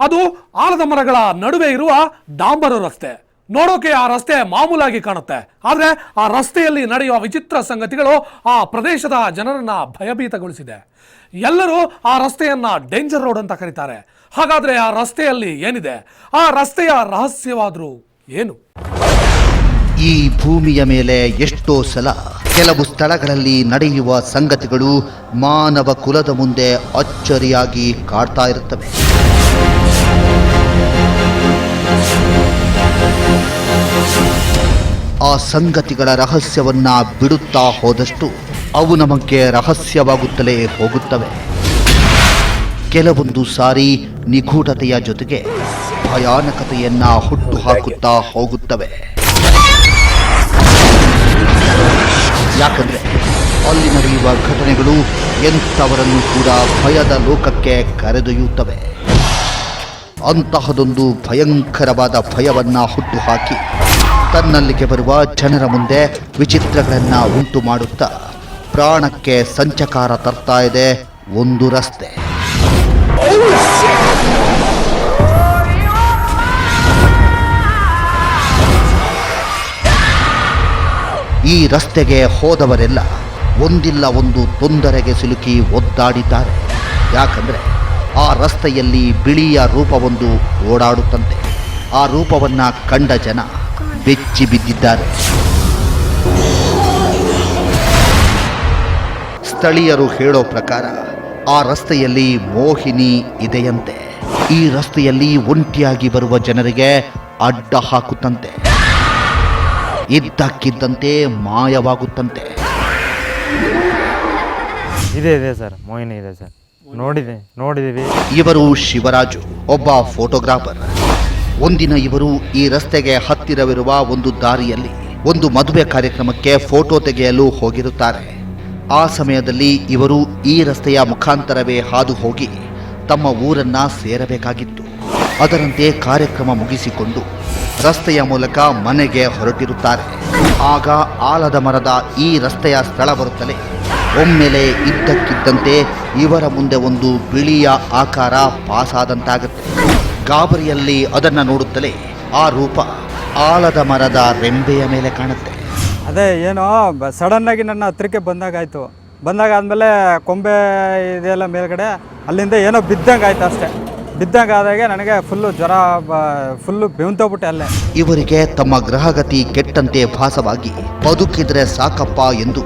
ಅದು ಆಲದ ಮರಗಳ ನಡುವೆ ಇರುವ ಡಾಂಬರ ರಸ್ತೆ. ನೋಡೋಕೆ ಆ ರಸ್ತೆ ಮಾಮೂಲಾಗಿ ಕಾಣುತ್ತೆ. ಆದರೆ ಆ ರಸ್ತೆಯಲ್ಲಿ ನಡೆಯುವ ವಿಚಿತ್ರ ಸಂಗತಿಗಳು ಆ ಪ್ರದೇಶದ ಜನರನ್ನ ಭಯಭೀತಗೊಳಿಸಿದೆ. ಎಲ್ಲರೂ ಆ ರಸ್ತೆಯನ್ನ ಡೇಂಜರ್ ರೋಡ್ ಅಂತ ಕರೀತಾರೆ. ಹಾಗಾದ್ರೆ ಆ ರಸ್ತೆಯಲ್ಲಿ ಏನಿದೆ? ಆ ರಸ್ತೆಯ ರಹಸ್ಯವಾದರೂ ಏನು? ಈ ಭೂಮಿಯ ಮೇಲೆ ಎಷ್ಟೋ ಸಲ ಕೆಲವು ಸ್ಥಳಗಳಲ್ಲಿ ನಡೆಯುವ ಸಂಗತಿಗಳು ಮಾನವ ಕುಲದ ಮುಂದೆ ಅಚ್ಚರಿಯಾಗಿ ಕಾಡ್ತಾ ಇರುತ್ತವೆ. ಆ ಸಂಗತಿಗಳ ರಹಸ್ಯವನ್ನ ಬಿಡುತ್ತಾ ಹೋದಷ್ಟು ಅವು ನಮಗೆ ರಹಸ್ಯವಾಗುತ್ತಲೇ ಹೋಗುತ್ತವೆ. ಕೆಲವೊಂದು ಸಾರಿ ನಿಗೂಢತೆಯ ಜೊತೆಗೆ ಭಯಾನಕತೆಯನ್ನ ಹುಟ್ಟು ಹಾಕುತ್ತಾ ಹೋಗುತ್ತವೆ. ಯಾಕಂದ್ರೆ ಅಲ್ಲಿ ನಡೆಯುವ ಘಟನೆಗಳು ಎಂಥವರನ್ನು ಕೂಡ ಭಯದ ಲೋಕಕ್ಕೆ ಕರೆದೊಯ್ಯುತ್ತವೆ. ಅಂತಹದೊಂದು ಭಯಂಕರವಾದ ಭಯವನ್ನ ಹುಟ್ಟುಹಾಕಿ ತನ್ನಲ್ಲಿಗೆ ಬರುವ ಜನರ ಮುಂದೆ ವಿಚಿತ್ರಗಳನ್ನ ಉಂಟು ಮಾಡುತ್ತಾ ಪ್ರಾಣಕ್ಕೆ ಸಂಚಕಾರ ತರ್ತಾ ಇದೆ ಒಂದು ರಸ್ತೆ. ಈ ರಸ್ತೆಗೆ ಹೋದವರೆಲ್ಲ ಒಂದಿಲ್ಲ ಒಂದು ತೊಂದರೆಗೆ ಸಿಲುಕಿ ಒದ್ದಾಡಿದ್ದಾರೆ. ಯಾಕಂದ್ರೆ ಆ ರಸ್ತೆಯಲ್ಲಿ ಬಿಳಿಯ ರೂಪವೊಂದು ಓಡಾಡುತ್ತಂತೆ. ಆ ರೂಪವನ್ನ ಕಂಡ ಜನ ಬೆಚ್ಚಿ ಬಿದ್ದಿದ್ದಾರೆ. ಸ್ಥಳೀಯರು ಹೇಳೋ ಪ್ರಕಾರ ಆ ರಸ್ತೆಯಲ್ಲಿ ಮೋಹಿನಿ ಇದೆಯಂತೆ. ಈ ರಸ್ತೆಯಲ್ಲಿ ಒಂಟಿಯಾಗಿ ಬರುವ ಜನರಿಗೆ ಅಡ್ಡ ಹಾಕುತ್ತಂತೆ. ಇದ್ದಕ್ಕಿದ್ದಂತೆ ಮಾಯವಾಗುತ್ತಂತೆ. ಇದೆ ಇದೆ ಸರ್. ಮೋಹಿನಿ ಇದೆ ಸರ್. ನೋಡಿದೆ ನೋಡಿದೀವಿ. ಇವರು ಶಿವರಾಜು ಒಬ್ಬ ಫೋಟೋಗ್ರಾಫರ್ ಒಂದಿನ ಇವರು ಈ ರಸ್ತೆಗೆ ಹತ್ತಿರವಿರುವ ಒಂದು ದಾರಿಯಲ್ಲಿ ಒಂದು ಮದುವೆ ಕಾರ್ಯಕ್ರಮಕ್ಕೆ ಫೋಟೋ ತೆಗೆಯಲು ಹೋಗಿರುತ್ತಾರೆ. ಆ ಸಮಯದಲ್ಲಿ ಇವರು ಈ ರಸ್ತೆಯ ಮುಖಾಂತರವೇ ಹಾದು ಹೋಗಿ ತಮ್ಮ ಊರನ್ನ ಸೇರಬೇಕಾಗಿತ್ತು. ಅದರಂತೆ ಕಾರ್ಯಕ್ರಮ ಮುಗಿಸಿಕೊಂಡು ರಸ್ತೆಯ ಮೂಲಕ ಮನೆಗೆ ಹೊರಟಿರುತ್ತಾರೆ. ಆಗ ಆಲದ ಮರದ ಈ ರಸ್ತೆಯ ಸ್ಥಳ ಬರುತ್ತಲೇ ಒಮ್ಮೆಲೆ ಇದ್ದಕ್ಕಿದ್ದಂತೆ ಇವರ ಮುಂದೆ ಒಂದು ಬಿಳಿಯ ಆಕಾರ ಪಾಸಾದಂತಾಗುತ್ತೆ. ಗಾಬರಿಯಲ್ಲಿ ಅದನ್ನು ನೋಡುತ್ತಲೇ ಆ ರೂಪ ಆಲದ ಮರದ ರೆಂಬೆಯ ಮೇಲೆ ಕಾಣುತ್ತೆ. ಅದೇ ಏನೋ ಸಡನ್ನಾಗಿ ನನ್ನ ಹತ್ರಕ್ಕೆ ಬಂದಾಗ ಆಯಿತು ಬಂದಾಗ ಆದಮೇಲೆ ಕೊಂಬೆ ಇದೆಲ್ಲ ಮೇಲ್ಗಡೆ ಅಲ್ಲಿಂದ ಏನೋ ಬಿದ್ದಂಗೆ ಆಯ್ತು ಅಷ್ಟೇ. ಬಿದ್ದಂಗೆ ಆದಾಗೆ ನನಗೆ ಫುಲ್ಲು ಜ್ವರ ಫುಲ್ಲು ಬೆವಂತೋಗ್ಬಿಟ್ಟೆ ಅಲ್ಲೇ. ಇವರಿಗೆ ತಮ್ಮ ಗ್ರಹಗತಿ ಕೆಟ್ಟಂತೆ ಭಾಸವಾಗಿ ಬದುಕಿದ್ರೆ ಸಾಕಪ್ಪ ಎಂದು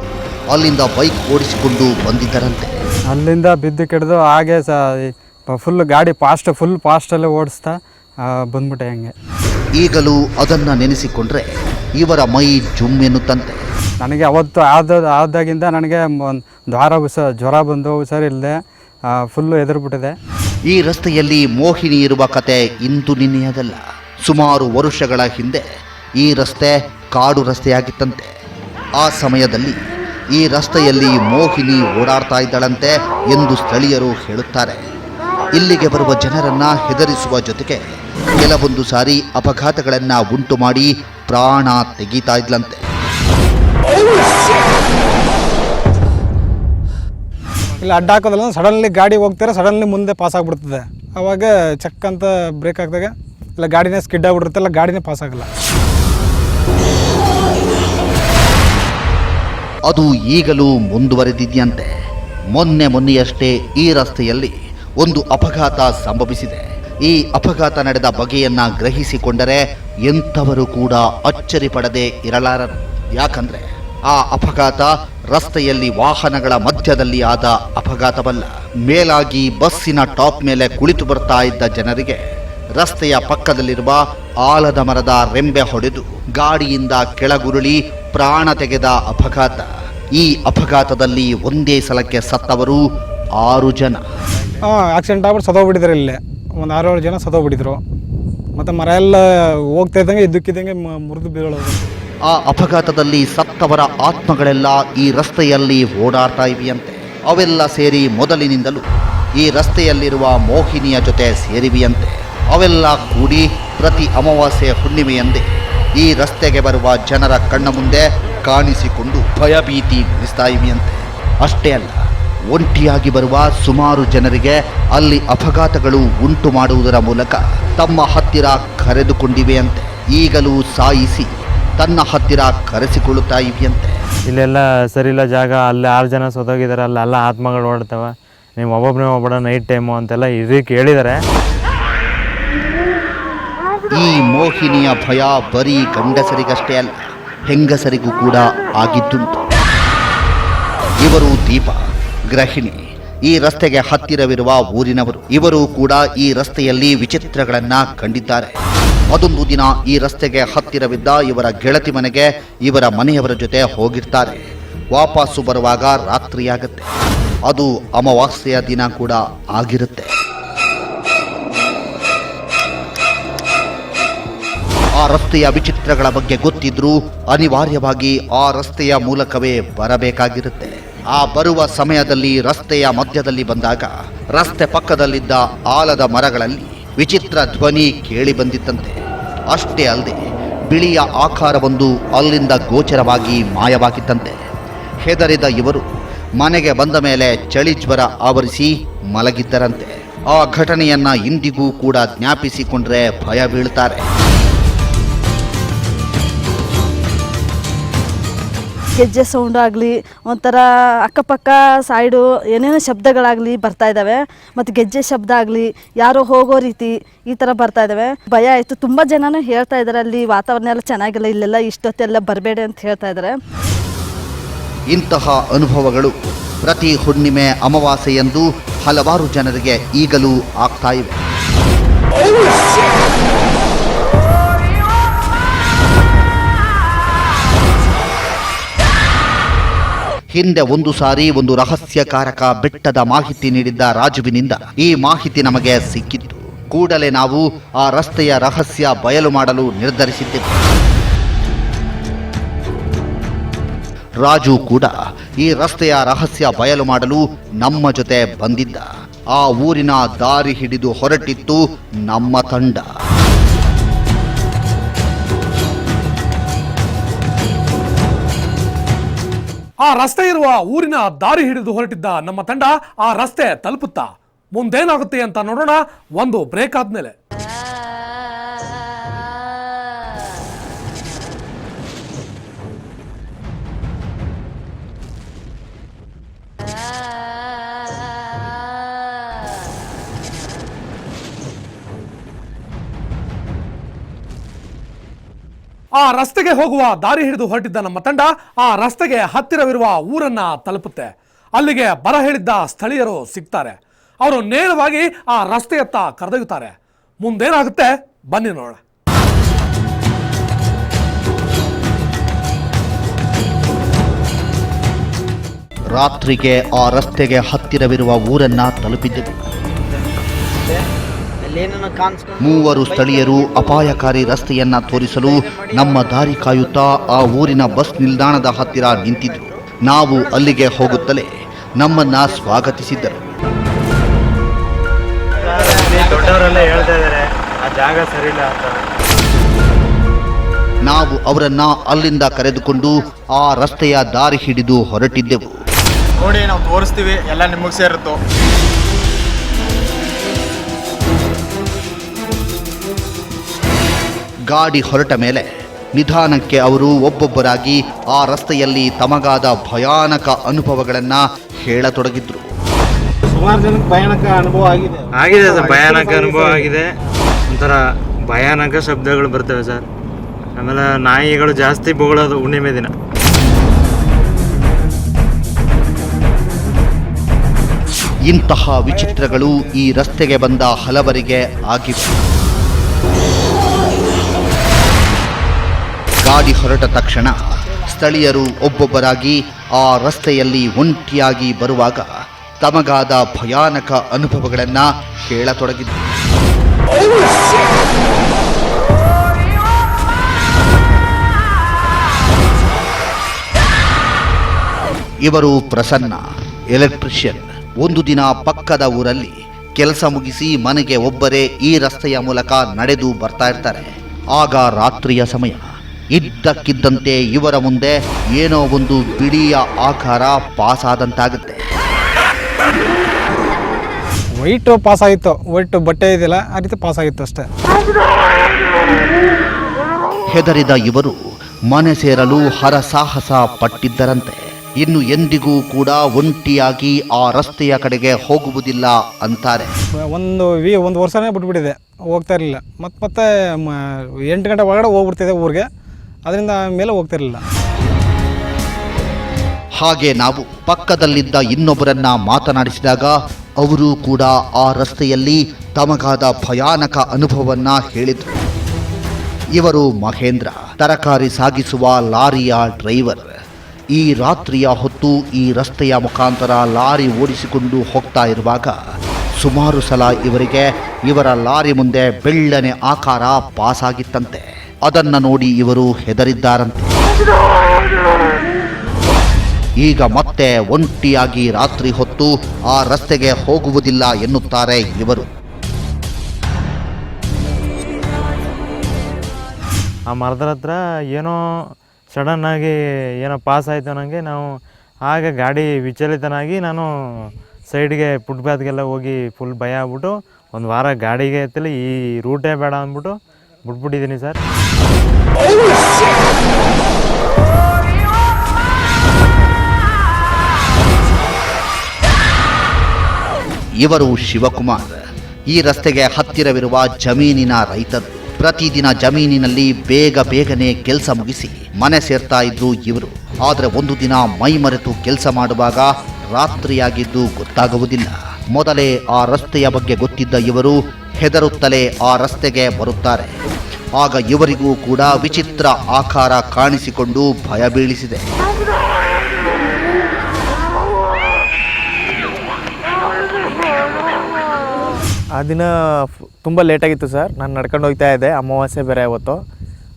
ಅಲ್ಲಿಂದ ಬೈಕ್ ಓಡಿಸಿಕೊಂಡು ಬಂದಿದ್ದರಂತೆ. ಅಲ್ಲಿಂದ ಬಿದ್ದು ಕೆಡ್ದು ಹಾಗೆ ಸ ಫುಲ್ ಗಾಡಿ ಫಾಸ್ಟ್ ಫುಲ್ ಫಾಸ್ಟಲ್ಲೇ ಓಡಿಸ್ತಾ ಬಂದ್ಬಿಟ್ಟೆ ಹಂಗೆ. ಈಗಲೂ ಅದನ್ನ ನೆನೆಸಿಕೊಂಡ್ರೆ ಇವರ ಮೈ ಜುಮ್ ಎನ್ನುತ್ತಂತೆ. ನನಗೆ ಅವತ್ತು ಆದ ಆದಾಗಿಂದ ನನಗೆ ದ್ವಾರ ಜ್ವರ ಹುಷ ಜ್ವರ ಬಂದು ಹುಷಾರಿಲ್ಲದೆ ಫುಲ್ಲು ಎದುರುಬಿಟ್ಟಿದೆ ಈ ರಸ್ತೆಯಲ್ಲಿ ಮೋಹಿನಿ ಇರುವ ಕತೆ ಇಂದು ನಿನ್ನೆಯದಲ್ಲ. ಸುಮಾರು ವರುಷಗಳ ಹಿಂದೆ ಈ ರಸ್ತೆ ಕಾಡು ರಸ್ತೆಯಾಗಿತ್ತಂತೆ. ಆ ಸಮಯದಲ್ಲಿ ಈ ರಸ್ತೆಯಲ್ಲಿ ಮೋಹಿನಿ ಓಡಾಡ್ತಾ ಇದ್ದಾಳಂತೆ ಎಂದು ಸ್ಥಳೀಯರು ಹೇಳುತ್ತಾರೆ. ಇಲ್ಲಿಗೆ ಬರುವ ಜನರನ್ನ ಹೆದರಿಸುವ ಜೊತೆಗೆ ಕೆಲವೊಂದು ಸಾರಿ ಅಪಘಾತಗಳನ್ನ ಉಂಟು ಮಾಡಿ ಪ್ರಾಣ ತೆಗೀತಾ ಇದ್ಲಂತೆ. ಇಲ್ಲಿ ಅಡ್ಡ ಹಾಕೋದಲ್ಲ ಸಡನ್ಲಿ ಗಾಡಿ ಹೋಗ್ತಾರೆ ಸಡನ್ಲಿ ಮುಂದೆ ಪಾಸ್ ಆಗಿಬಿಡ್ತದೆ. ಅವಾಗ ಚೆಕ್ ಅಂತ ಬ್ರೇಕ್ ಹಾಕಿದಾಗ ಇಲ್ಲ ಗಾಡಿನೇ ಸ್ಕಿಡ್ ಆಗಿಬಿಡುತ್ತೆ ಇಲ್ಲ ಗಾಡಿನೇ ಪಾಸ್ ಆಗಲ್ಲ. ಅದು ಈಗಲೂ ಮುಂದುವರೆದಿದೆಯಂತೆ. ಮೊನ್ನೆ ಮೊನ್ನೆಯಷ್ಟೇ ಈ ರಸ್ತೆಯಲ್ಲಿ ಒಂದು ಅಪಘಾತ ಸಂಭವಿಸಿದೆ. ಈ ಅಪಘಾತ ನಡೆದ ಬಗೆಯನ್ನ ಗ್ರಹಿಸಿಕೊಂಡರೆ ಎಂಥವರು ಕೂಡ ಅಚ್ಚರಿ ಪಡದೆ ಇರಲಾರರು. ಯಾಕಂದ್ರೆ ಆ ಅಪಘಾತ ರಸ್ತೆಯಲ್ಲಿ ವಾಹನಗಳ ಮಧ್ಯದಲ್ಲಿ ಆದ ಅಪಘಾತವಲ್ಲ. ಮೇಲಾಗಿ ಬಸ್ಸಿನ ಟಾಪ್ ಮೇಲೆ ಕುಳಿತು ಬರ್ತಾ ಇದ್ದ ಜನರಿಗೆ ರಸ್ತೆಯ ಪಕ್ಕದಲ್ಲಿರುವ ಆಲದ ಮರದ ರೆಂಬೆ ಹೊಡೆದು ಗಾಡಿಯಿಂದ ಕೆಳಗುರುಳಿ ಪ್ರಾಣ ತೆಗೆದ ಅಪಘಾತ. ಈ ಅಪಘಾತದಲ್ಲಿ ಒಂದೇ ಸಲಕ್ಕೆ ಸತ್ತವರು ಆರು ಜನ. ಹಾಂ ಆಕ್ಸಿಡೆಂಟ್ ಆಗ್ಬಿಟ್ಟು ಸತ್ತೋಗ್ಬಿಟ್ಟಿದ್ರು ಇಲ್ಲೇ. ಒಂದು ಆರು ಏಳು ಜನ ಸತ್ತೋಗ್ಬಿಟ್ಟಿದ್ರು ಮತ್ತು ಮರ ಎಲ್ಲ ಹೋಗ್ತಾ ಇದ್ದಂಗೆ ಇದ್ದಕ್ಕಿದ್ದಂಗೆ ಮುರಿದು ಬೀಳೋದು. ಆ ಅಪಘಾತದಲ್ಲಿ ಸತ್ತವರ ಆತ್ಮಗಳೆಲ್ಲ ಈ ರಸ್ತೆಯಲ್ಲಿ ಓಡಾಡ್ತಾ ಇವೆಯಂತೆ. ಅವೆಲ್ಲ ಸೇರಿ ಮೊದಲಿನಿಂದಲೂ ಈ ರಸ್ತೆಯಲ್ಲಿರುವ ಮೋಹಿನಿಯ ಜೊತೆ ಸೇರಿವೆಯಂತೆ. ಅವೆಲ್ಲ ಕೂಡಿ ಪ್ರತಿ ಅಮಾವಾಸ್ಯೆ ಹುಣ್ಣಿಮೆಯಂದೇ ಈ ರಸ್ತೆಗೆ ಬರುವ ಜನರ ಕಣ್ಣ ಮುಂದೆ ಕಾಣಿಸಿಕೊಂಡು ಭಯಭೀತಿ ಮುಗಿಸ್ತಾ ಇವೆಯಂತೆ. ಅಷ್ಟೇ ಅಲ್ಲ ಒಂಟಿಯಾಗಿ ಬರುವ ಸುಮಾರು ಜನರಿಗೆ ಅಲ್ಲಿ ಅಪಘಾತಗಳು ಉಂಟು ಮಾಡುವುದರ ಮೂಲಕ ತಮ್ಮ ಹತ್ತಿರ ಕರೆದುಕೊಂಡಿವೆಯಂತೆ ಈಗಲೂ ಸಾಯಿಸಿ ತನ್ನ ಹತ್ತಿರ ಕರೆಸಿಕೊಳ್ಳುತ್ತಾ ಇವೆಯಂತೆ. ಇಲ್ಲೆಲ್ಲ ಸರಿಯಿಲ್ಲ ಜಾಗ ಅಲ್ಲಿ ಆರು ಜನ ಸೋತೋಗಿದ್ದಾರೆ ಅಲ್ಲೆಲ್ಲ ಆತ್ಮಗಳು ಓಡ್ತವೆ ನೀವು ಒಬ್ಬೊಬ್ಬನೇ ಒಬ್ಬಡ ನೈಟ್ ಟೈಮು ಅಂತೆಲ್ಲ ಇದು ಕೇಳಿದ್ದಾರೆ ಈ ಮೋಹಿನಿಯ ಭಯ ಬರೀ ಗಂಡಸರಿಗಷ್ಟೇ ಅಲ್ಲ ಹೆಂಗಸರಿಗೂ ಕೂಡ ಆಗಿದ್ದುಂಟು. ಇವರು ದೀಪ. ಗೃಹಿಣಿ ಈ ರಸ್ತೆಗೆ ಹತ್ತಿರವಿರುವ ಊರಿನವರು, ಇವರು ಕೂಡ ಈ ರಸ್ತೆಯಲ್ಲಿ ವಿಚಿತ್ರಗಳನ್ನ ಕಂಡಿದ್ದಾರೆ. ಅದೊಂದು ದಿನ ಈ ರಸ್ತೆಗೆ ಹತ್ತಿರವಿದ್ದ ಇವರ ಗೆಳತಿ ಮನೆಗೆ ಇವರ ಮನೆಯವರ ಜೊತೆ ಹೋಗಿರ್ತಾರೆ. ವಾಪಸ್ಸು ಬರುವಾಗ ರಾತ್ರಿಯಾಗುತ್ತೆ. ಅದು ಅಮಾವಾಸ್ಯೆಯ ದಿನ ಕೂಡ ಆಗಿರುತ್ತೆ. ಆ ರಸ್ತೆಯ ವಿಚಿತ್ರಗಳ ಬಗ್ಗೆ ಗೊತ್ತಿದ್ರೂ ಅನಿವಾರ್ಯವಾಗಿ ಆ ರಸ್ತೆಯ ಮೂಲಕವೇ ಬರಬೇಕಾಗಿರುತ್ತೆ. ಆ ಬರುವ ಸಮಯದಲ್ಲಿ ರಸ್ತೆಯ ಮಧ್ಯದಲ್ಲಿ ಬಂದಾಗ ರಸ್ತೆ ಪಕ್ಕದಲ್ಲಿದ್ದ ಆಲದ ಮರಗಳಲ್ಲಿ ವಿಚಿತ್ರ ಧ್ವನಿ ಕೇಳಿ ಬಂದಿತ್ತಂತೆ. ಅಷ್ಟೇ ಅಲ್ಲದೆ ಬಿಳಿಯ ಆಕಾರವೊಂದು ಅಲ್ಲಿಂದ ಗೋಚರವಾಗಿ ಮಾಯವಾಗಿತ್ತಂತೆ. ಹೆದರಿದ ಇವರು ಮನೆಗೆ ಬಂದ ಮೇಲೆ ಚಳಿ ಜ್ವರ ಆವರಿಸಿ ಮಲಗಿದ್ದರಂತೆ. ಆ ಘಟನೆಯನ್ನ ಇಂದಿಗೂ ಕೂಡ ಜ್ಞಾಪಿಸಿಕೊಂಡ್ರೆ ಭಯ ಬೀಳ್ತಾರೆ. ಗೆಜ್ಜೆ ಸೌಂಡು ಆಗಲಿ ಒಂಥರ ಅಕ್ಕಪಕ್ಕ ಸೈಡು ಏನೇನೋ ಶಬ್ದಗಳಾಗಲಿ ಬರ್ತಾ ಇದ್ದಾವೆ ಮತ್ತು ಗೆಜ್ಜೆ ಶಬ್ದ ಆಗಲಿ ಯಾರೋ ಹೋಗೋ ರೀತಿ ಈ ಥರ ಬರ್ತಾ ಇದ್ದಾವೆ ಭಯ ಆಯಿತು. ತುಂಬ ಜನನೂ ಹೇಳ್ತಾ ಇದ್ದಾರೆ ಅಲ್ಲಿ ವಾತಾವರಣ ಎಲ್ಲ ಚೆನ್ನಾಗಿಲ್ಲ ಇಲ್ಲೆಲ್ಲ ಇಷ್ಟೊತ್ತೆಲ್ಲ ಬರಬೇಡಿ ಅಂತ ಹೇಳ್ತಾ ಇದ್ದಾರೆ ಇಂತಹ ಅನುಭವಗಳು ಪ್ರತಿ ಹುಣ್ಣಿಮೆ ಅಮಾವಾಸ್ಯೆಯಂದು ಹಲವಾರು ಜನರಿಗೆ ಈಗಲೂ ಆಗ್ತಾ ಇವೆ. ಹಿಂದೆ ಒಂದು ಸಾರಿ ಒಂದು ರಹಸ್ಯಕಾರಕ ಬೆಟ್ಟದ ಮಾಹಿತಿ ನೀಡಿದ್ದ ರಾಜುವಿನಿಂದ ಈ ಮಾಹಿತಿ ನಮಗೆ ಸಿಕ್ಕಿತ್ತು. ಕೂಡಲೇ ನಾವು ಆ ರಸ್ತೆಯ ರಹಸ್ಯ ಬಯಲು ಮಾಡಲು ನಿರ್ಧರಿಸಿದ್ದೆವು. ರಾಜು ಕೂಡ ಈ ರಸ್ತೆಯ ರಹಸ್ಯ ಬಯಲು ಮಾಡಲು ನಮ್ಮ ಜೊತೆ ಬಂದಿದ್ದ. ಆ ಊರಿನ ದಾರಿ ಹಿಡಿದು ಹೊರಟಿತ್ತು ನಮ್ಮ ತಂಡ. ಆ ರಸ್ತೆ ಇರುವ ಊರಿನ ದಾರಿ ಹಿಡಿದು ಹೊರಟಿದ್ದ ನಮ್ಮ ತಂಡ ಆ ರಸ್ತೆ ತಲುಪುತ್ತಾ. ಮುಂದೇನಾಗುತ್ತೆ ಅಂತ ನೋಡೋಣ. ಒಂದು ಬ್ರೇಕ್ ಆದ್ಮೇಲೆ. ಆ ರಸ್ತೆಗೆ ಹೋಗುವ ದಾರಿ ಹಿಡಿದು ಹೊರಟಿದ್ದ ನಮ್ಮ ತಂಡ ಆ ರಸ್ತೆಗೆ ಹತ್ತಿರವಿರುವ ಊರನ್ನ ತಲುಪುತ್ತೆ. ಅಲ್ಲಿಗೆ ಬರ ಹೇಳಿದ್ದ ಸ್ಥಳೀಯರು ಸಿಗ್ತಾರೆ. ಅವರು ನೇರವಾಗಿ ಆ ರಸ್ತೆಯತ್ತ ಕರೆದೊಯ್ಯುತ್ತಾರೆ. ಮುಂದೇನಾಗುತ್ತೆ? ಬನ್ನಿ ನೋಡ ರಾತ್ರಿಗೆ ಆ ರಸ್ತೆಗೆ ಹತ್ತಿರವಿರುವ ಊರನ್ನ ತಲುಪಿದ್ದೆವು. ಮೂವರು ಸ್ಥಳೀಯರು ಅಪಾಯಕಾರಿ ರಸ್ತೆಯನ್ನ ತೋರಿಸಲು ನಮ್ಮ ದಾರಿ ಕಾಯುತ್ತಾ ಆ ಊರಿನ ಬಸ್ ನಿಲ್ದಾಣದ ಹತ್ತಿರ ನಿಂತಿದ್ರು. ನಾವು ಅಲ್ಲಿಗೆ ಹೋಗುತ್ತಲೇ ನಮ್ಮನ್ನ ಸ್ವಾಗತಿಸಿದ್ದರು. ದೊಡ್ಡವರೆಲ್ಲ ಹೇಳ್ತಾ ಇದ್ದಾರೆ ಆ ಜಾಗ ಸರಿಯಿಲ್ಲ ಅಂತ ನಾವು ಅವರನ್ನ ಅಲ್ಲಿಂದ ಕರೆದುಕೊಂಡು ಆ ರಸ್ತೆಯ ದಾರಿ ಹಿಡಿದು ಹೊರಟಿದ್ದೆವು. ನೋಡಿ ನಾವು ತೋರಿಸ್ತೀವಿ ಎಲ್ಲ ನಿಮಗೆ ಸೇರುತ್ತೋ. ಗಾಡಿ ಹೊರಟ ಮೇಲೆ ನಿಧಾನಕ್ಕೆ ಅವರು ಒಬ್ಬೊಬ್ಬರಾಗಿ ಆ ರಸ್ತೆಯಲ್ಲಿ ತಮಗಾದ ಭಯಾನಕ ಅನುಭವಗಳನ್ನ ಹೇಳತೊಡಗಿದ್ರು. ಸುಮಾರು ಜನಕ್ಕೆ ಭಯಾನಕ ಅನುಭವ ಆಗಿದೆ. ಆಗಿದೆ ಸರ್ ಭಯಾನಕ ಅನುಭವ ಆಗಿದೆ. ಒಂಥರ ಭಯಾನಕ ಶಬ್ದಗಳು ಬರ್ತವೆ ಸರ್. ಆಮೇಲೆ ನಾಯಿಗಳು ಜಾಸ್ತಿ ಬೊಗಳೋದು ಹುಣ್ಣಿಮೆ ದಿನ. ಇಂತಹ ವಿಚಿತ್ರಗಳು ಈ ರಸ್ತೆಗೆ ಬಂದ ಹಲವರಿಗೆ ಆಗಿವೆ. ಗಾಡಿ ಹೊರಟ ತಕ್ಷಣ ಸ್ಥಳೀಯರು ಒಬ್ಬೊಬ್ಬರಾಗಿ ಆ ರಸ್ತೆಯಲ್ಲಿ ಒಂಟಿಯಾಗಿ ಬರುವಾಗ ತಮಗಾದ ಭಯಾನಕ ಅನುಭವಗಳನ್ನು ಕೇಳತೊಡಗಿದ್ದರು. ಇವರು ಪ್ರಸನ್ನ ಎಲೆಕ್ಟ್ರಿಷಿಯನ್ ಒಂದು ದಿನ ಪಕ್ಕದ ಊರಲ್ಲಿ ಕೆಲಸ ಮುಗಿಸಿ ಮನೆಗೆ ಒಬ್ಬರೇ ಈ ರಸ್ತೆಯ ಮೂಲಕ ನಡೆದು ಬರ್ತಾ ಇರ್ತಾರೆ. ಆಗ ರಾತ್ರಿಯ ಸಮಯ. ಇದ್ದಕ್ಕಿದ್ದಂತೆ ಇವರ ಮುಂದೆ ಏನೋ ಒಂದು ಬಿಡಿಯ ಆಕಾರ ಪಾಸಾದಂತಾಗುತ್ತೆ. ವೈಟು ಪಾಸ್ ಆಗಿತ್ತು ವೈಟ್ ಬಟ್ಟೆ ಇದೆಯಲ್ಲ ಆ ರೀತಿ ಪಾಸ್ ಆಗಿತ್ತು ಅಷ್ಟೇ. ಹೆದರಿದ ಇವರು ಮನೆ ಸೇರಲು ಹರಸಾಹಸ ಪಟ್ಟಿದ್ದರಂತೆ. ಇನ್ನು ಎಂದಿಗೂ ಕೂಡ ಒಂಟಿಯಾಗಿ ಆ ರಸ್ತೆಯ ಕಡೆಗೆ ಹೋಗುವುದಿಲ್ಲ ಅಂತಾರೆ. ಒಂದು ವಿ ಒಂದು ವರ್ಷನೇ ಬಿಟ್ಬಿಟ್ಟಿದೆ ಹೋಗ್ತಾ ಇರಲಿಲ್ಲ. ಮತ್ತೆ ಮತ್ತೆ ಮ ಎಂಟು ಗಂಟೆ ಒಳಗಡೆ ಹೋಗ್ಬಿಡ್ತಿದೆ ಊರಿಗೆ. ಅದರಿಂದ ಮೇಲೆ ಹೋಗ್ತಿರಲಿಲ್ಲ. ಹಾಗೆ ನಾವು ಪಕ್ಕದಲ್ಲಿದ್ದ ಇನ್ನೊಬ್ಬರನ್ನ ಮಾತನಾಡಿಸಿದಾಗ ಅವರು ಕೂಡ ಆ ರಸ್ತೆಯಲ್ಲಿ ತಮಗಾದ ಭಯಾನಕ ಅನುಭವವನ್ನ ಹೇಳಿದರು. ಇವರು ಮಹೇಂದ್ರ, ತರಕಾರಿ ಸಾಗಿಸುವ ಲಾರಿಯ ಡ್ರೈವರ್. ಈ ರಾತ್ರಿಯ ಹೊತ್ತು ಈ ರಸ್ತೆಯ ಮುಖಾಂತರ ಲಾರಿ ಓಡಿಸಿಕೊಂಡು ಹೋಗ್ತಾ ಇರುವಾಗ ಸುಮಾರು ಸಲ ಇವರಿಗೆ ಇವರ ಲಾರಿ ಮುಂದೆ ಬೆಳ್ಳನೆ ಆಕಾರ ಪಾಸಾಗಿತ್ತಂತೆ. ಅದನ್ನ ನೋಡಿ ಇವರು ಹೆದರಿದ್ದಾರಂತೆ. ಈಗ ಮತ್ತೆ ಒಂಟಿಯಾಗಿ ರಾತ್ರಿ ಹೊತ್ತು ಆ ರಸ್ತೆಗೆ ಹೋಗುವುದಿಲ್ಲ ಎನ್ನುತ್ತಾರೆ ಇವರು. ಆ ಮರದರ ಹತ್ರ ಏನೋ ಸಡನ್ನಾಗಿ ಏನೋ ಪಾಸ್ ಆಯ್ತು ನನಗೆ ನಾವು ಆಗ ಗಾಡಿ ವಿಚಲಿತನಾಗಿ ನಾನು ಸೈಡ್ಗೆ ಫುಟ್ಪಾತ್ಗೆಲ್ಲ ಹೋಗಿ ಫುಲ್ ಭಯ ಆಗ್ಬಿಟ್ಟು ಒಂದು ವಾರ ಗಾಡಿಗೆ ಎತ್ತಲಿ ಈ ರೂಟೇ ಬೇಡ ಅಂದ್ಬಿಟ್ಟು ಬಿಟ್ಬಿಟ್ಟಿದ್ದೀನಿ ಸರ್. ಇವರು ಶಿವಕುಮಾರ್. ಈ ರಸ್ತೆಗೆ ಹತ್ತಿರವಿರುವ ಜಮೀನಿನ ರೈತರು ಪ್ರತಿದಿನ ಜಮೀನಿನಲ್ಲಿ ಬೇಗ ಬೇಗನೆ ಕೆಲಸ ಮುಗಿಸಿ ಮನೆ ಸೇರ್ತಾ ಇದ್ರು ಇವರು. ಆದರೆ ಒಂದು ದಿನ ಮೈ ಮರೆತು ಕೆಲಸ ಮಾಡುವಾಗ ರಾತ್ರಿಯಾಗಿದ್ದು ಗೊತ್ತಾಗುವುದಿಲ್ಲ. ಮೊದಲೇ ಆ ರಸ್ತೆಯ ಬಗ್ಗೆ ಗೊತ್ತಿದ್ದ ಇವರು ಹೆದರುತ್ತಲೇ ಆ ರಸ್ತೆಗೆ ಬರುತ್ತಾರೆ. ಆಗ ಇವರಿಗೂ ಕೂಡ ವಿಚಿತ್ರ ಆಕಾರ ಕಾಣಿಸಿಕೊಂಡು ಭಯ ಬೀಳಿಸಿದೆ. ಆ ದಿನ ತುಂಬ ಲೇಟಾಗಿತ್ತು ಸರ್ ನಾನು ನಡ್ಕೊಂಡು ಹೋಗ್ತಾ ಇದ್ದೆ ಅಮಾವಾಸ್ಯೆ ಬೇರೆ ಇವತ್ತು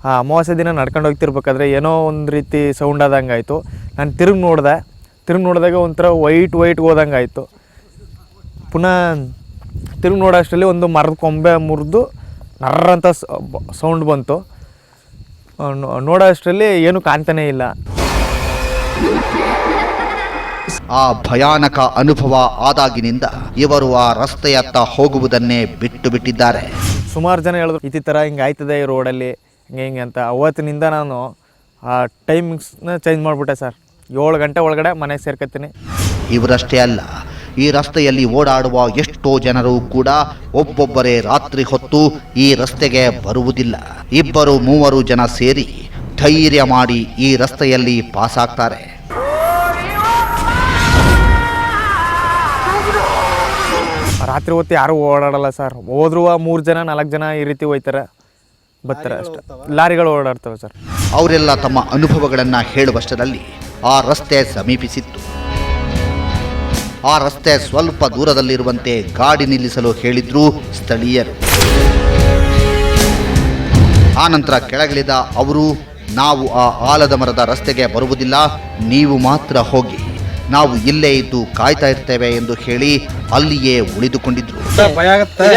ಆ ಅಮಾವಾಸ್ಯೆ ದಿನ ನಡ್ಕೊಂಡು ಹೋಗ್ತಿರ್ಬೇಕಾದ್ರೆ ಏನೋ ಒಂದು ರೀತಿ ಸೌಂಡ್ ಆದಂಗೆ ಆಯಿತು. ನಾನು ತಿರುಗಿ ನೋಡಿದೆ. ತಿರುಗಿ ನೋಡಿದಾಗ ಒಂಥರ ವೈಟ್ ವೈಟ್ ಹೋದಂಗೆ ಆಯಿತು. ಪುನಃ ತಿರುಗಿ ನೋಡೋಷ್ಟರಲ್ಲಿ ಒಂದು ಮರದ ಕೊಂಬೆ ಮುರಿದು ನರ್ರಂಥ ಸೌಂಡ್ ಬಂತು. ನೋಡೋ ಅಷ್ಟರಲ್ಲಿ ಏನು ಕಾಣ್ತಾನೇ ಇಲ್ಲ. ಆ ಭಯಾನಕ ಅನುಭವ ಆದಾಗಿನಿಂದ ಇವರು ಆ ರಸ್ತೆಯತ್ತ ಹೋಗುವುದನ್ನೇ ಬಿಟ್ಟು ಬಿಟ್ಟಿದ್ದಾರೆ. ಸುಮಾರು ಜನ ಹೇಳಿದ್ರು ಈ ಥರ ಹಿಂಗೆ ಆಯ್ತದೆ ಈ ರೋಡಲ್ಲಿ ಹಿಂಗೆ ಹಿಂಗೆ ಅಂತ. ಅವತ್ತಿನಿಂದ ನಾನು ಆ ಟೈಮಿಂಗ್ಸ್ನ ಚೇಂಜ್ ಮಾಡಿಬಿಟ್ಟೆ ಸರ್. ಏಳು ಗಂಟೆ ಒಳಗಡೆ ಮನೆಗೆ ಸೇರ್ಕೊತೀನಿ ಇವರಷ್ಟೇ ಅಲ್ಲ ಈ ರಸ್ತೆಯಲ್ಲಿ ಓಡಾಡುವ ಎಷ್ಟೋ ಜನರು ಕೂಡ ಒಬ್ಬೊಬ್ಬರೇ ರಾತ್ರಿ ಹೊತ್ತು ಈ ರಸ್ತೆಗೆ ಬರುವುದಿಲ್ಲ. ಇಬ್ಬರು ಮೂವರು ಜನ ಸೇರಿ ಧೈರ್ಯ ಮಾಡಿ ಈ ರಸ್ತೆಯಲ್ಲಿ ಪಾಸಾಗ್ತಾರೆ. ರಾತ್ರಿ ಹೊತ್ತು ಯಾರೂ ಓಡಾಡಲ್ಲ ಸರ್. ಹೋದ್ರು ಮೂರು ಜನ ನಾಲ್ಕು ಜನ ಈ ರೀತಿ ಹೋಯ್ತಾರೆ. ಬರ್ತಾರೆ ಅಷ್ಟೇ. ಲಾರಿಗಳು ಓಡಾಡ್ತವೆ ಸರ್. ಅವರೆಲ್ಲ ತಮ್ಮ ಅನುಭವಗಳನ್ನು ಹೇಳುವಷ್ಟರಲ್ಲಿ ಆ ರಸ್ತೆ ಸಮೀಪಿಸಿತ್ತು. ಆ ರಸ್ತೆ ಸ್ವಲ್ಪ ದೂರದಲ್ಲಿರುವಂತೆ ಗಾಡಿ ನಿಲ್ಲಿಸಲು ಹೇಳಿದ್ರು ಸ್ಥಳೀಯರು. ಆನಂತರ ಕೆಳಗಿಳಿದ ಅವರು ನಾವು ಆ ಆಲದ ಮರದ ರಸ್ತೆಗೆ ಬರುವುದಿಲ್ಲ ನೀವು ಮಾತ್ರ ಹೋಗಿ. ನಾವು ಇಲ್ಲೇ ಇದ್ದು ಕಾಯ್ತಾ ಇರ್ತೇವೆ ಎಂದು ಹೇಳಿ ಅಲ್ಲಿಯೇ ಉಳಿದುಕೊಂಡಿದ್ರು. ಭಯ ಆಗುತ್ತೆ.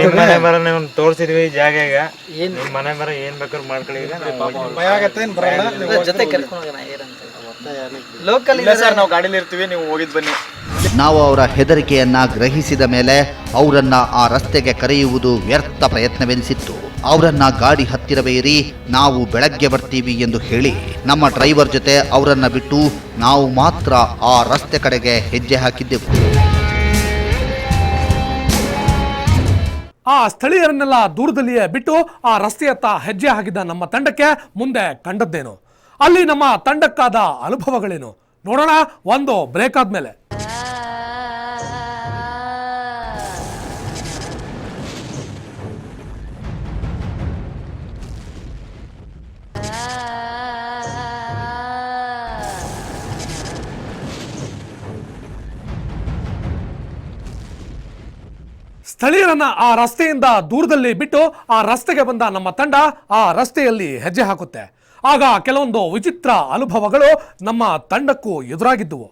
ನಿಮ್ಮ ಮನೆ ಬರ ತೋರಿಸಿದ್ವಿ ಜಾಗ ಈಗ ನಿಮ್ಮ ಮನೆ ಬರ ಏನು ಬೇಕಾದ್ರೂ ಮಾಡ್ಕೊಳ್ಳಿ ಲೋಕಲ್ ಇಲ್ಲ ಸರ್ ನಾವು ಗಾಡಿಲಿ ಇರ್ತೀವಿ ನೀವು ಹೋಗಿದ್ ಬನ್ನಿ. ನಾವು ಅವರ ಹೆದರಿಕೆಯನ್ನ ಗ್ರಹಿಸಿದ ಮೇಲೆ ಅವರನ್ನ ಆ ರಸ್ತೆಗೆ ಕರೆಯುವುದು ವ್ಯರ್ಥ ಪ್ರಯತ್ನವೆನಿಸಿತ್ತು. ಅವರನ್ನ ಗಾಡಿ ಹತ್ತಿರವೇ ಇರಿ ನಾವು ಬೆಳಗ್ಗೆ ಬರ್ತೀವಿ ಎಂದು ಹೇಳಿ ನಮ್ಮ ಡ್ರೈವರ್ ಜೊತೆ ಅವರನ್ನ ಬಿಟ್ಟು ನಾವು ಮಾತ್ರ ಆ ರಸ್ತೆ ಕಡೆಗೆ ಹೆಜ್ಜೆ ಹಾಕಿದ್ದೆವು. ಆ ಸ್ಥಳೀಯರನ್ನೆಲ್ಲ ದೂರದಲ್ಲಿಯೇ ಬಿಟ್ಟು ಆ ರಸ್ತೆಯತ್ತ ಹೆಜ್ಜೆ ಹಾಕಿದ್ದ ನಮ್ಮ ತಂಡಕ್ಕೆ ಮುಂದೆ ಕಂಡದ್ದೇನು? ಅಲ್ಲಿ ನಮ್ಮ ತಂಡಕ್ಕಾದ ಅನುಭವಗಳೇನು? ನೋಡೋಣ, ಒಂದು ಬ್ರೇಕ್ ಆದ್ಮೇಲೆ. ಸ್ಥಳೀಯರನ್ನ ಆ ರಸ್ತೆಯಿಂದ ದೂರದಲ್ಲಿ ಬಿಟ್ಟು ಆ ರಸ್ತೆಗೆ ಬಂದ ನಮ್ಮ ತಂಡ ಆ ರಸ್ತೆಯಲ್ಲಿ ಹೆಜ್ಜೆ ಹಾಕುತ್ತೆ. ಆಗ ಕೆಲವೊಂದು ವಿಚಿತ್ರ ಅನುಭವಗಳು ನಮ್ಮ ತಂಡಕ್ಕೂ ಎದುರಾಗಿದ್ದುವು.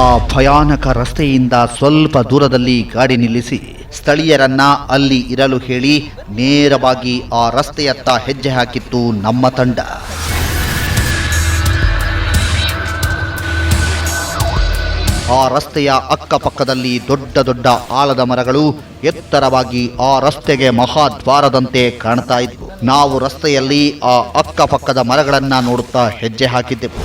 ಆ ಭಯಾನಕ ರಸ್ತೆಯಿಂದ ಸ್ವಲ್ಪ ದೂರದಲ್ಲಿ ಗಾಡಿ ನಿಲ್ಲಿಸಿ ಸ್ಥಳೀಯರನ್ನ ಅಲ್ಲಿ ಇರಲು ಹೇಳಿ ನೇರವಾಗಿ ಆ ರಸ್ತೆಯತ್ತ ಹೆಜ್ಜೆ ಹಾಕಿತ್ತು ನಮ್ಮ ತಂಡ. ಆ ರಸ್ತೆಯ ಅಕ್ಕಪಕ್ಕದಲ್ಲಿ ದೊಡ್ಡ ದೊಡ್ಡ ಆಲದ ಮರಗಳು ಎತ್ತರವಾಗಿ ಆ ರಸ್ತೆಗೆ ಮಹಾದ್ವಾರದಂತೆ ಕಾಣ್ತಾ ಇದ್ವು. ನಾವು ರಸ್ತೆಯಲ್ಲಿ ಆ ಅಕ್ಕಪಕ್ಕದ ಮರಗಳನ್ನ ನೋಡುತ್ತಾ ಹೆಜ್ಜೆ ಹಾಕಿದ್ದೆವು.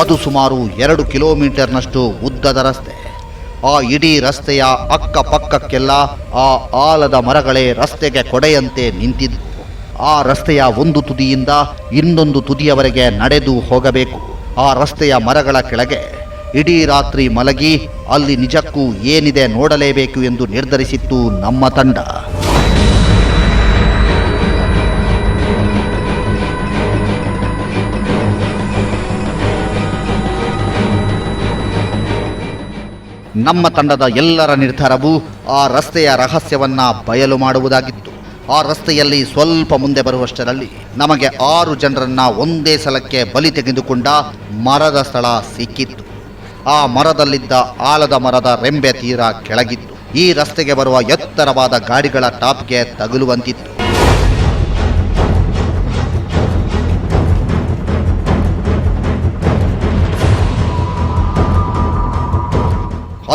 ಅದು ಸುಮಾರು ಎರಡು ಕಿಲೋಮೀಟರ್ನಷ್ಟು ಉದ್ದದ ರಸ್ತೆ. ಆ ಇಡೀ ರಸ್ತೆಯ ಅಕ್ಕಪಕ್ಕಕ್ಕೆಲ್ಲ ಆ ಆಲದ ಮರಗಳೇ ರಸ್ತೆಗೆ ಕೊಡೆಯಂತೆ ನಿಂತಿದ್ವು. ಆ ರಸ್ತೆಯ ಒಂದು ತುದಿಯಿಂದ ಇನ್ನೊಂದು ತುದಿಯವರೆಗೆ ನಡೆದು ಹೋಗಬೇಕು. ಆ ರಸ್ತೆಯ ಮರಗಳ ಕೆಳಗೆ ಇಡೀ ರಾತ್ರಿ ಮಲಗಿ ಅಲ್ಲಿ ನಿಜಕ್ಕೂ ಏನಿದೆ ನೋಡಲೇಬೇಕು ಎಂದು ನಿರ್ಧರಿಸಿತ್ತು ನಮ್ಮ ತಂಡ. ನಮ್ಮ ತಂಡದ ಎಲ್ಲರ ನಿರ್ಧಾರವು ಆ ರಸ್ತೆಯ ರಹಸ್ಯವನ್ನ ಬಯಲು ಮಾಡುವುದಾಗಿತ್ತು. ಆ ರಸ್ತೆಯಲ್ಲಿ ಸ್ವಲ್ಪ ಮುಂದೆ ಬರುವಷ್ಟರಲ್ಲಿ ನಮಗೆ ಆರು ಜನರನ್ನ ಒಂದೇ ಸಲಕ್ಕೆ ಬಲಿ ತೆಗೆದುಕೊಂಡ ಮರದ ಸ್ಥಳ ಸಿಕ್ಕಿತ್ತು. ಆ ಮರದಲ್ಲಿದ್ದ ಆಲದ ಮರದ ರೆಂಬೆ ತೀರ ಕೆಳಗಿತ್ತು. ಈ ರಸ್ತೆಗೆ ಬರುವ ಎತ್ತರವಾದ ಗಾಡಿಗಳ ಟಾಪ್ಗೆ ತಗುಲುವಂತಿತ್ತು.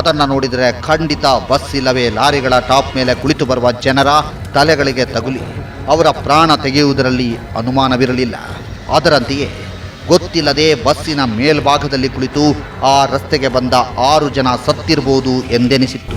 ಅದನ್ನು ನೋಡಿದರೆ ಖಂಡಿತ ಬಸ್ ಇಲ್ಲವೇ ಲಾರಿಗಳ ಟಾಪ್ ಮೇಲೆ ಕುಳಿತು ಬರುವ ಜನರ ತಲೆಗಳಿಗೆ ತಗುಲಿ. ಅವರ ಪ್ರಾಣ ತೆಗೆಯುವುದರಲ್ಲಿ ಅನುಮಾನವಿರಲಿಲ್ಲ. ಅದರಂತೆಯೇ ಗೊತ್ತಿಲ್ಲದೆ ಬಸ್ಸಿನ ಮೇಲ್ಭಾಗದಲ್ಲಿ ಕುಳಿತು ಆ ರಸ್ತೆಗೆ ಬಂದ ಆರು ಜನ ಸತ್ತಿರಬಹುದು ಎಂದೆನಿಸಿತ್ತು.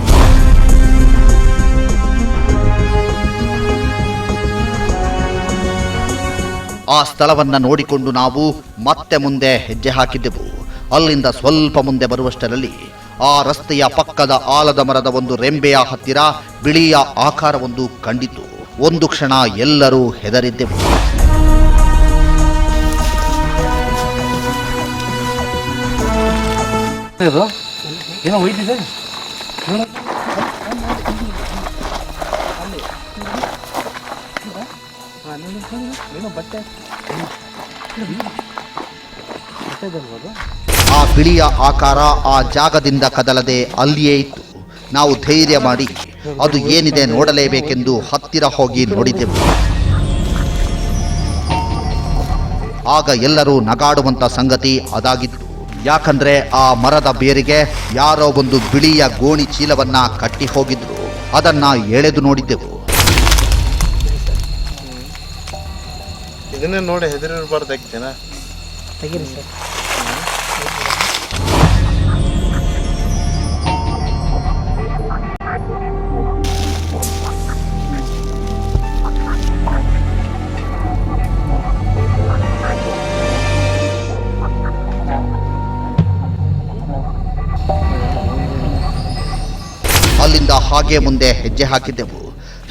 ಆ ಸ್ಥಳವನ್ನು ನೋಡಿಕೊಂಡು ನಾವು ಮತ್ತೆ ಮುಂದೆ ಹೆಜ್ಜೆ ಹಾಕಿದ್ದೆವು. ಅಲ್ಲಿಂದ ಸ್ವಲ್ಪ ಮುಂದೆ ಬರುವಷ್ಟರಲ್ಲಿ ಆ ರಸ್ತೆಯ ಪಕ್ಕದ ಆಲದ ಮರದ ಒಂದು ರೆಂಬೆಯ ಹತ್ತಿರ ಬಿಳಿಯ ಆಕಾರವೊಂದು ಕಂಡಿತು. ಒಂದು ಕ್ಷಣ ಎಲ್ಲರೂ ಹೆದರಿದ್ದೆವು. ಏನೋ ಹೋಯ್ತಿದೆ ಆ ಬಿಳಿಯ ಆಕಾರ ಆ ಜಾಗದಿಂದ ಕದಲದೆ ಅಲ್ಲಿಯೇ ಇತ್ತು. ನಾವು ಧೈರ್ಯ ಮಾಡಿ ಅದು ಏನಿದೆ ನೋಡಲೇಬೇಕೆಂದು ಹತ್ತಿರ ಹೋಗಿ ನೋಡಿದೆವು. ಆಗ ಎಲ್ಲರೂ ನಗಾಡುವಂತ ಸಂಗತಿ ಅದಾಗಿತ್ತು. ಯಾಕಂದ್ರೆ ಆ ಮರದ ಬೇರಿಗೆ ಯಾರೋ ಒಂದು ಬಿಳಿಯ ಗೋಣಿ ಚೀಲವನ್ನ ಕಟ್ಟಿ ಹೋಗಿದ್ರು. ಅದನ್ನ ಎಳೆದು ನೋಡಿದ್ದೆವು. ಇದನ್ನೇ ನೋಡಿ ಹೆದರಿರಬಾರ್ದು ಜನ? ಹಾಗೆ ಮುಂದೆ ಹೆಜ್ಜೆ ಹಾಕಿದ್ದೆವು.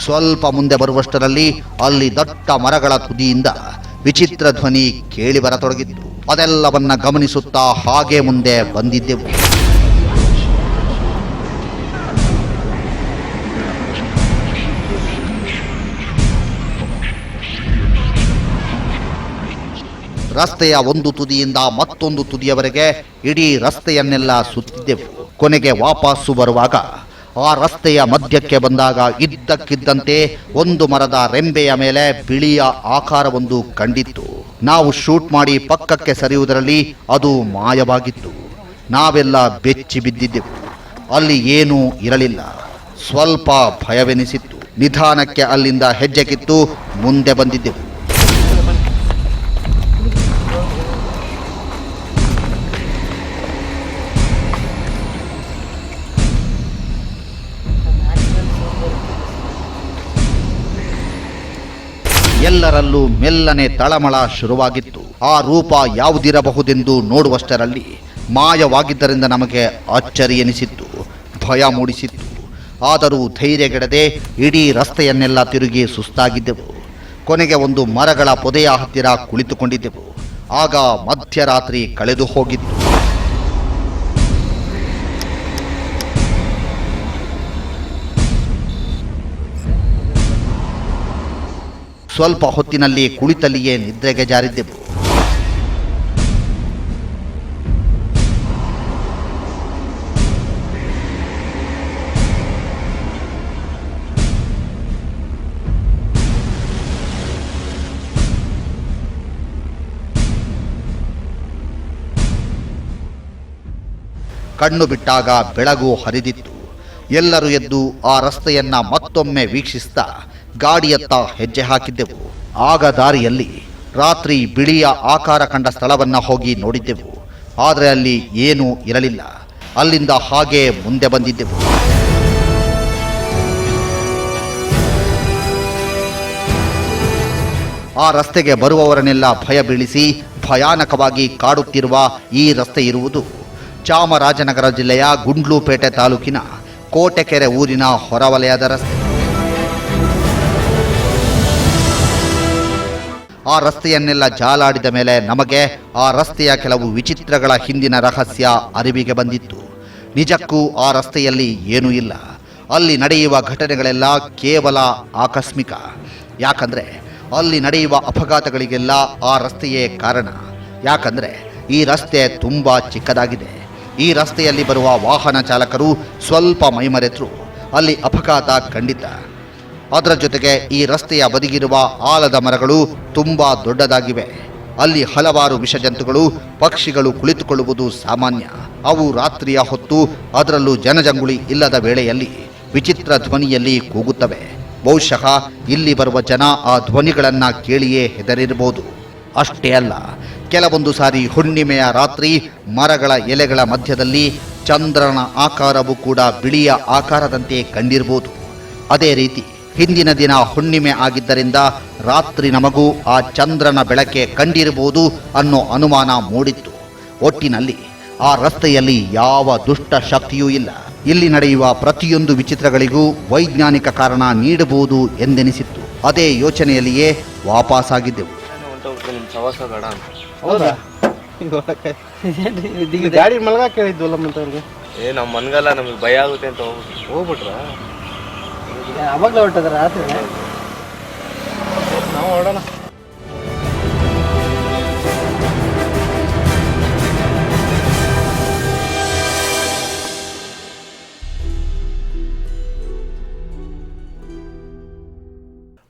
ಸ್ವಲ್ಪ ಮುಂದೆ ಬರುವಷ್ಟರಲ್ಲಿ ಅಲ್ಲಿ ದಟ್ಟ ಮರಗಳ ತುದಿಯಿಂದ ವಿಚಿತ್ರ ಧ್ವನಿ ಕೇಳಿ ಬರತೊಡಗಿತ್ತು. ಅದೆಲ್ಲವನ್ನ ಗಮನಿಸುತ್ತಾ ಹಾಗೆ ಮುಂದೆ ಬಂದಿದ್ದೆವು. ರಸ್ತೆಯ ಒಂದು ತುದಿಯಿಂದ ಮತ್ತೊಂದು ತುದಿಯವರೆಗೆ ಇಡೀ ರಸ್ತೆಯನ್ನೆಲ್ಲ ಸುತ್ತಿದ್ದೆವು. ಕೊನೆಗೆ ವಾಪಸ್ಸು ಬರುವಾಗ ಆ ರಸ್ತೆಯ ಮಧ್ಯಕ್ಕೆ ಬಂದಾಗ ಇದ್ದಕ್ಕಿದ್ದಂತೆ ಒಂದು ಮರದ ರೆಂಬೆಯ ಮೇಲೆ ಬಿಳಿಯ ಆಕಾರವೊಂದು ಕಂಡಿತ್ತು. ನಾವು ಶೂಟ್ ಮಾಡಿ ಪಕ್ಕಕ್ಕೆ ಸರಿಯುವುದರಲ್ಲಿ ಅದು ಮಾಯವಾಗಿತ್ತು. ನಾವೆಲ್ಲ ಬೆಚ್ಚಿ ಬಿದ್ದಿದ್ದೆವು. ಅಲ್ಲಿ ಏನೂ ಇರಲಿಲ್ಲ. ಸ್ವಲ್ಪ ಭಯವೆನಿಸಿತ್ತು. ನಿಧಾನಕ್ಕೆ ಅಲ್ಲಿಂದ ಹೆಜ್ಜೆ ಕಿತ್ತು ಮುಂದೆ ಬಂದಿದ್ದೆವು. ಎಲ್ಲರಲ್ಲೂ ಮೆಲ್ಲನೆ ತಳಮಳ ಶುರುವಾಗಿತ್ತು. ಆ ರೂಪ ಯಾವುದಿರಬಹುದೆಂದು ನೋಡುವಷ್ಟರಲ್ಲಿ ಮಾಯವಾಗಿದ್ದರಿಂದ ನಮಗೆ ಅಚ್ಚರಿ ಎನಿಸಿತ್ತು ಭಯ ಮೂಡಿಸಿತ್ತು. ಆದರೂ ಧೈರ್ಯಗೆಡದೆ ಇಡೀ ರಸ್ತೆಯನ್ನೆಲ್ಲ ತಿರುಗಿ ಸುಸ್ತಾಗಿದ್ದೆವು. ಕೊನೆಗೆ ಒಂದು ಮರಗಳ ಪೊದೆಯ ಹತ್ತಿರ ಕುಳಿತುಕೊಂಡಿದ್ದೆವು. ಆಗ ಮಧ್ಯರಾತ್ರಿ ಕಳೆದು ಹೋಗಿತ್ತು ಸ್ವಲ್ಪ ಹೊತ್ತಿನಲ್ಲಿ ಕುಳಿತಲ್ಲಿಯೇ ನಿದ್ರೆಗೆ ಜಾರಿದ್ದೆವು. ಕಣ್ಣು ಬಿಟ್ಟಾಗ ಬೆಳಗು ಹರಿದಿತ್ತು. ಎಲ್ಲರೂ ಎದ್ದು ಆ ರಸ್ತೆಯನ್ನ ಮತ್ತೊಮ್ಮೆ ವೀಕ್ಷಿಸ್ತಾ ಗಾಡಿಯತ್ತ ಹೆಜ್ಜೆ ಹಾಕಿದ್ದೆವು. ಆಗ ದಾರಿಯಲ್ಲಿ ರಾತ್ರಿ ಬಿಳಿಯ ಆಕಾರ ಕಂಡ ಸ್ಥಳವನ್ನ ಹೋಗಿ ನೋಡಿದ್ದೆವು. ಆದರೆ ಅಲ್ಲಿ ಏನೂ ಇರಲಿಲ್ಲ. ಅಲ್ಲಿಂದ ಹಾಗೆ ಮುಂದೆ ಬಂದಿದ್ದೆವು. ಆ ರಸ್ತೆಗೆ ಬರುವವರನ್ನೆಲ್ಲ ಭಯ ಬೀಳಿಸಿ ಭಯಾನಕವಾಗಿ ಕಾಡುತ್ತಿರುವ ಈ ರಸ್ತೆ ಇರುವುದು ಚಾಮರಾಜನಗರ ಜಿಲ್ಲೆಯ ಗುಂಡ್ಲುಪೇಟೆ ತಾಲೂಕಿನ ಕೋಟೆಕೆರೆ ಊರಿನ ಹೊರವಲಯದ ರಸ್ತೆ. ಆ ರಸ್ತೆಯನ್ನೆಲ್ಲ ಜಾಲಾಡಿದ ಮೇಲೆ ನಮಗೆ ಆ ರಸ್ತೆಯ ಕೆಲವು ವಿಚಿತ್ರಗಳ ಹಿಂದಿನ ರಹಸ್ಯ ಅರಿವಿಗೆ ಬಂದಿತ್ತು. ನಿಜಕ್ಕೂ ಆ ರಸ್ತೆಯಲ್ಲಿ ಏನೂ ಇಲ್ಲ. ಅಲ್ಲಿ ನಡೆಯುವ ಘಟನೆಗಳೆಲ್ಲ ಕೇವಲ ಆಕಸ್ಮಿಕ. ಯಾಕಂದರೆ ಅಲ್ಲಿ ನಡೆಯುವ ಅಪಘಾತಗಳಿಗೆಲ್ಲ ಆ ರಸ್ತೆಯೇ ಕಾರಣ. ಯಾಕಂದರೆ ಈ ರಸ್ತೆ ತುಂಬ ಚಿಕ್ಕದಾಗಿದೆ. ಈ ರಸ್ತೆಯಲ್ಲಿ ಬರುವ ವಾಹನ ಚಾಲಕರು ಸ್ವಲ್ಪ ಮೈಮರೆತರು. ಅಲ್ಲಿ ಅಪಘಾತ ಖಂಡಿತ. ಅದರ ಜೊತೆಗೆ ಈ ರಸ್ತೆಯ ಬದಿಗಿರುವ ಆಲದ ಮರಗಳು ತುಂಬಾ ದೊಡ್ಡದಾಗಿವೆ. ಅಲ್ಲಿ ಹಲವಾರು ವಿಷಜಂತುಗಳು, ಪಕ್ಷಿಗಳು ಕುಳಿತುಕೊಳ್ಳುವುದು ಸಾಮಾನ್ಯ. ಅವು ರಾತ್ರಿಯ ಹೊತ್ತು ಅದರಲ್ಲೂ ಜನಜಂಗುಳಿ ಇಲ್ಲದ ವೇಳೆಯಲ್ಲಿ ವಿಚಿತ್ರ ಧ್ವನಿಯಲ್ಲಿ ಕೂಗುತ್ತವೆ. ಬಹುಶಃ ಇಲ್ಲಿ ಬರುವ ಜನ ಆ ಧ್ವನಿಗಳನ್ನು ಕೇಳಿಯೇ ಹೆದರಿರಬಹುದು. ಅಷ್ಟೇ ಅಲ್ಲ, ಕೆಲವೊಂದು ಸಾರಿ ಹುಣ್ಣಿಮೆಯ ರಾತ್ರಿ ಮರಗಳ ಎಲೆಗಳ ಮಧ್ಯದಲ್ಲಿ ಚಂದ್ರನ ಆಕಾರವು ಕೂಡ ಬಿಳಿಯ ಆಕಾರದಂತೆ ಕಂಡಿರಬಹುದು. ಅದೇ ರೀತಿ ಹಿಂದಿನ ದಿನ ಹುಣ್ಣಿಮೆ ಆಗಿದ್ದರಿಂದ ರಾತ್ರಿ ನಮಗೂ ಆ ಚಂದ್ರನ ಬೆಳಕೆ ಕಂಡಿರಬಹುದು ಅನ್ನೋ ಅನುಮಾನ ಮೂಡಿತ್ತು. ಒಟ್ಟಿನಲ್ಲಿ ಆ ರಸ್ತೆಯಲ್ಲಿ ಯಾವ ದುಷ್ಟ ಶಕ್ತಿಯೂ ಇಲ್ಲ. ಇಲ್ಲಿ ನಡೆಯುವ ಪ್ರತಿಯೊಂದು ವಿಚಿತ್ರಗಳಿಗೂ ವೈಜ್ಞಾನಿಕ ಕಾರಣ ನೀಡಬಹುದು ಎಂದೆನಿಸಿತ್ತು. ಅದೇ ಯೋಚನೆಯಲ್ಲಿಯೇ ವಾಪಸ್ಸಾಗಿದ್ದೆವು ಗಾಡಿ ಮಲಗ ಕೇಳಿದ್ವಲ್ಲ ಮತ್ತೆ ಅವ್ರಿಗೆ ಏ ನಮ್ಮ ಮನ್ಗಲ್ಲ ನಮಗೆ ಭಯ ಆಗುತ್ತೆ ಅಂತ ಹೋಗ್ಬಿಟ್ರ? ಅವಾಗಲೇ ಹೊಟ್ಟದ ರಾತ್ರಿ? ನಾವು ಹೊರಡೋಣ.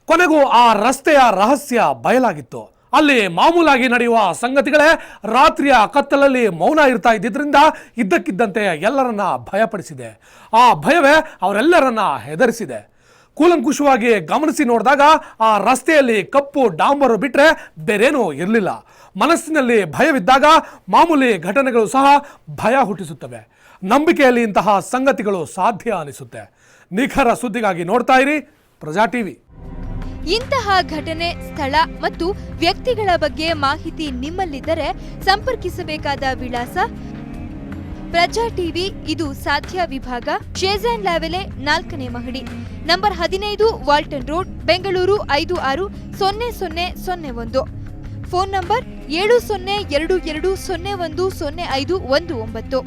ಕೊನೆಗೂ ಆ ರಸ್ತೆಯ ರಹಸ್ಯ ಬಯಲಾಗಿತ್ತು. ಅಲ್ಲಿ ಮಾಮೂಲಾಗಿ ನಡೆಯುವ ಸಂಗತಿಗಳೇ ರಾತ್ರಿಯ ಕತ್ತಲಲ್ಲಿ ಮೌನ ಇರ್ತಾ ಇದ್ದಿದ್ದರಿಂದ ಇದ್ದಕ್ಕಿದ್ದಂತೆ ಎಲ್ಲರನ್ನ ಭಯಪಡಿಸಿದೆ. ಆ ಭಯವೇ ಅವರೆಲ್ಲರನ್ನ ಹೆದರಿಸಿದೆ. ಕೂಲಂಕುಷವಾಗಿ ಗಮನಿಸಿ ನೋಡಿದಾಗ ಆ ರಸ್ತೆಯಲ್ಲಿ ಕಪ್ಪು ಡಾಂಬರು ಬಿಟ್ಟರೆ ಬೇರೇನೂ ಇರಲಿಲ್ಲ. ಮನಸ್ಸಿನಲ್ಲಿ ಭಯವಿದ್ದಾಗ ಮಾಮೂಲಿ ಘಟನೆಗಳು ಸಹ ಭಯ ಹುಟ್ಟಿಸುತ್ತವೆ. ನಂಬಿಕೆಯಲ್ಲಿ ಇಂತಹ ಸಂಗತಿಗಳು ಸಾಧ್ಯ ಅನಿಸುತ್ತೆ. ನಿಖರ ಸುದ್ದಿಗಾಗಿ ನೋಡ್ತಾ ಇರಿ ಪ್ರಜಾ ಟಿವಿ. ಇಂತಹ ಘಟನೆ ಸ್ಥಳ ಮತ್ತು ವ್ಯಕ್ತಿಗಳ ಬಗ್ಗೆ ಮಾಹಿತಿ ನಿಮ್ಮಲ್ಲಿದ್ದರೆ ಸಂಪರ್ಕಿಸಬೇಕಾದ ವಿಳಾಸ ಪ್ರಜಾ ಟಿವಿ, ಇದು ಸಾಧ್ಯ ವಿಭಾಗ, ಶೇಜಾನ್ ಲಾವೆಲೆ, ನಾಲ್ಕನೇ ಮಹಡಿ. ನಂಬರ್ ಹದಿನೈದು, ವಾಲ್ಟನ್ ರೋಡ್, ಬೆಂಗಳೂರು, ಐದು ಆರು, ಸೊನ್ನೆ ಸೊನ್ನೆ ಸೊನ್ನೆ ಒಂದು. ಫೋನ್ ನಂಬರ್ ಏಳು ಸೊನ್ನೆ ಎರಡು ಎರಡು ಸೊನ್ನೆ ಒಂದು ಸೊನ್ನೆ ಐದು ಒಂದು ಒಂಬತ್ತು.